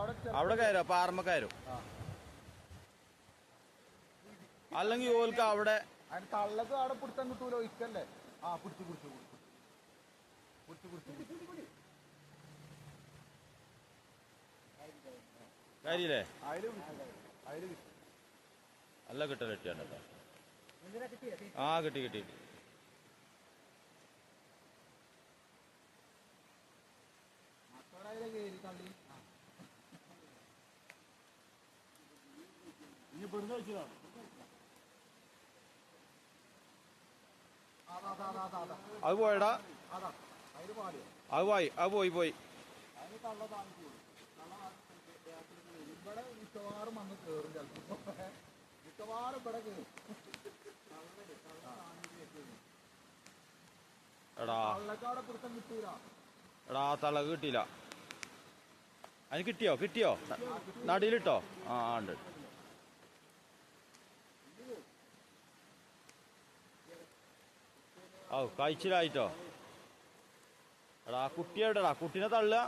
അവിടെ കയറും അവിടെ കയറോ പാറമ്മ കയറും. ആ. അല്ലെങ്കിൽ ഓൽക്ക് അവിടെ തള്ളത് അവിടെ പിടുത്തം കിട്ടൂലോ ഇക്കല്ലേ ആ പിടിച്ചു പിടിച്ചു പിടിച്ചു. പിടിച്ചു കാര്യല്ലേ അല്ല കിട്ടൽ കിട്ടിയാണ്ടല്ലോ ആ കിട്ടി കിട്ടി കിട്ടി. പെടുന്ന വെച്ചതാണ് അതാ പോയടാ. അതാ പോയി അത് പോയി പോയി. ഇവിടെ മിക്കവാറും വന്ന് കേറും ചിലപ്പോ മിക്കവാറും ഇവിടെ കേറും എടാ തള്ളക്ക് അവിടെ പിടുത്തം കിട്ടൂല എടാ തള കിട്ടിയില്ല. അതിന് കിട്ടിയോ? കിട്ടിയോ? നടിയിലിട്ടോ? ആ, ഉണ്ട്. ഓ കഴിച്ചിലായിട്ടോ. എടാ കുട്ടിയെ എവിടെടാ കുട്ടീനെ തള്ളുക.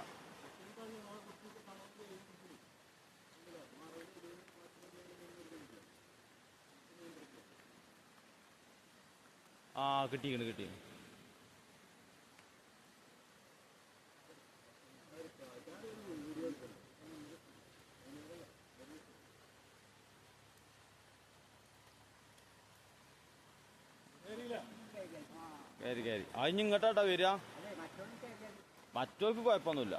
ആ കിട്ടിക്കണ് കിട്ടി. കയറി കയറി അതിനും ഇങ്ങോട്ടാട്ടാ വരിക. മറ്റോൾക്ക് കുഴപ്പമൊന്നുമില്ല